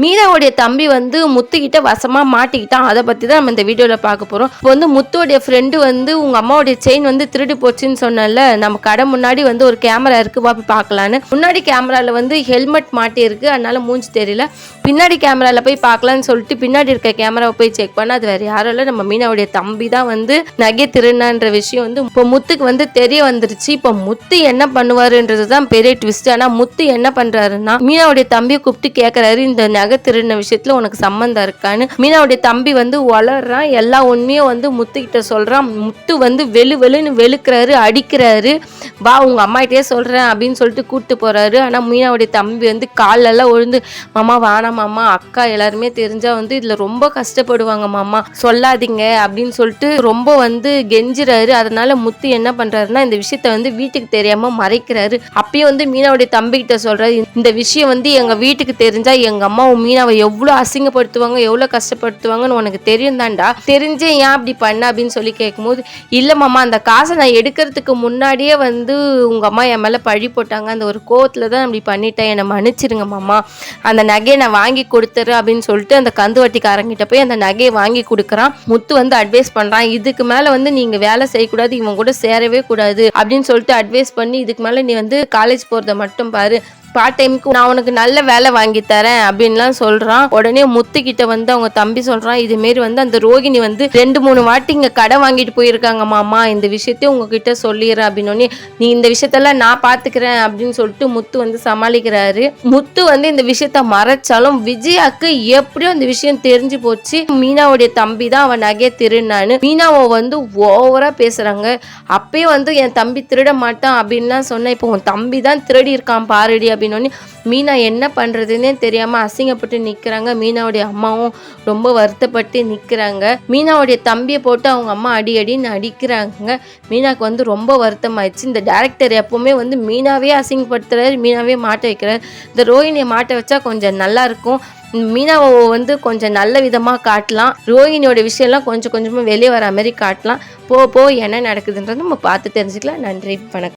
மீனாவுடைய தம்பி வந்து முத்துக்கிட்ட வசமா மாட்டிக்கிட்டான். அதை பத்தி தான் நம்ம இந்த வீடியோல பார்க்க போறோம். இப்போ வந்து முத்துவோடைய ஃப்ரெண்டு வந்து உங்க அம்மாவுடைய செயின் வந்து திருடி போச்சுன்னு சொன்னல நம்ம கடை முன்னாடி வந்து ஒரு கேமரா இருக்கு வா பார்க்கலான்னு. முன்னாடி கேமரால வந்து ஹெல்மெட் மாட்டியிருக்கு. அதனால மூஞ்சி தெரியல. பின்னாடி கேமரால போய் பார்க்கலான்னு சொல்லிட்டு பின்னாடி இருக்க கேமராவை போய் செக் பண்ணால் அது வேற யாரும் இல்லை. நம்ம மீனாவுடைய தம்பி தான் வந்து நகை திருநான்ற விஷயம் வந்து இப்போ முத்துக்கு வந்து தெரிய வந்துருச்சு. இப்போ முத்து என்ன பண்ணுவாருன்றது தான் பெரிய ட்விஸ்ட் ஆனால் முத்து என்ன பண்றாருன்னா மீனாவுடைய தம்பியை கூப்பிட்டு கேட்கறாரு இந்த நகை திருடின விஷயத்துல உனக்கு சம்மந்தம் இருக்கான்னு. மீனாவுடைய தம்பி வந்து வளர்றான். எல்லா உண்மையும் வந்து முத்துக்கிட்ட சொல்கிறான் சொல்றான். முத்து வந்து வெளு வெளுன்னு வெளுக்கிறாரு அடிக்கிறாரு. வா உங்க அம்மாகிட்டே சொல்றேன் அப்படின்னு சொல்லிட்டு கூப்பிட்டு போறாரு. ஆனா மீனாவுடைய தம்பி வந்து காலெல்லாம் எல்லாம் விழுந்து மாமா வானா மாமா. அக்கா எல்லாருமே தெரிஞ்சா வந்து இதுல ரொம்ப கஷ்டப்படுவாங்க மாமா. சொல்லாதீங்க. அப்படின்னு சொல்லிட்டு ரொம்ப வந்து கெஞ்சுறாரு. அதனால முத்து என்ன பண்றாருன்னா இந்த விஷயத்த வந்து வீட்டுக்கு தெரியாம மறைக்கிறாரு. அப்பயும் வந்து மீனாவுடைய தம்பி கிட்ட சொல்றாரு இந்த விஷயம் வந்து எங்க வீட்டுக்கு தெரிஞ்சா எங்க அம்மாவும் மீனாவை எவ்வளவு அசிங்கப்படுத்துவாங்க எவ்வளவு கஷ்டப்படுத்துவாங்கன்னு உனக்கு தெரியும் தான்டா தெரிஞ்சே ஏன் அப்படி பண்ண அப்படின்னு சொல்லி கேட்கும்போது இல்ல மாமா அந்த காசை நான் எடுக்கிறதுக்கு முன்னாடியே வந்து உங்க அம்மா என் மேல பழி போட்டாங்க. அந்த ஒரு கோவத்துல தான் அப்படி பண்ணிட்டேன். என்னை மன்னிச்சிருங்க மாமா. அந்த நகையை நான் வாங்கி கொடுத்துறேன் அப்படின்னு சொல்லிட்டு அந்த கந்து வட்டிக்காரங்கிட்ட போய் அந்த நகையை வாங்கி கொடுக்குறான். முத்து வந்து அட்வைஸ் பண்றான். இதுக்கு மேல வந்து நீங்க வேலை செய்யக்கூடாது. இவன் கூட சேரவே கூடாது அப்படின்னு சொல்லிட்டு அட்வைஸ் பண்ணி இதுக்கு மேல நீ வந்து காலேஜ் போறத மட்டும் பாரு. பார்ட் டைமுக்கு நான் உனக்கு நல்ல வேலை வாங்கி தரேன் அப்படின்லாம் சொல்றான். உடனே முத்துக்கிட்ட வந்து அவங்க தம்பி சொல்றான் இது மாரி வந்து அந்த ரோகிணி வந்து ரெண்டு மூணு வாட்டி இங்க கடை வாங்கிட்டு போயிருக்காங்க மாமா. இந்த விஷயத்தையும் உங்ககிட்ட சொல்லிடுறேன் அப்படின்னு நீ இந்த விஷயத்தெல்லாம் நான் பாத்துக்கிறேன் அப்படின்னு சொல்லிட்டு முத்து வந்து சமாளிக்கிறாரு. முத்து வந்து இந்த விஷயத்த மறைச்சாலும் விஜயாக்கு எப்படியும் இந்த விஷயம் தெரிஞ்சு போச்சு. மீனாவுடைய தம்பி தான் அவன் நகையை திருநான்னு மீனாவை வந்து ஓவரா பேசுறாங்க. அப்பயே வந்து என் தம்பி திருட மாட்டான் அப்படின்லாம் சொன்னேன் இப்போ உன் தம்பி தான் திருடி இருக்கான் பாருடி அப்படின்னோடனே மீனா என்ன பண்ணுறதுன்னே தெரியாமல் அசிங்கப்பட்டு நிற்கிறாங்க மீனாவுடைய அம்மாவும் ரொம்ப வருத்தப்பட்டு நிற்கிறாங்க மீனாவுடைய தம்பியை போட்டு அவங்க அம்மா அடி அடின்னு அடிக்கிறாங்க. மீனாக்கு வந்து ரொம்ப வருத்தமாயிடுச்சு. இந்த டேரக்டர் எப்போவுமே வந்து மீனாவே அசிங்கப்படுத்துறாரு மீனாவே மாட்ட வைக்கிறாரு. இந்த ரோஹிணியை மாட்ட வச்சா கொஞ்சம் நல்லா இருக்கும். மீனாவை வந்து கொஞ்சம் நல்ல விதமாக காட்டலாம். ரோஹிணியோட விஷயம்லாம் கொஞ்சம் கொஞ்சமாக வெளியே வர மாதிரி காட்டலாம். போ போ என்ன நடக்குதுன்றது நம்ம பார்த்து தெரிஞ்சுக்கலாம். நன்றி வணக்கம்.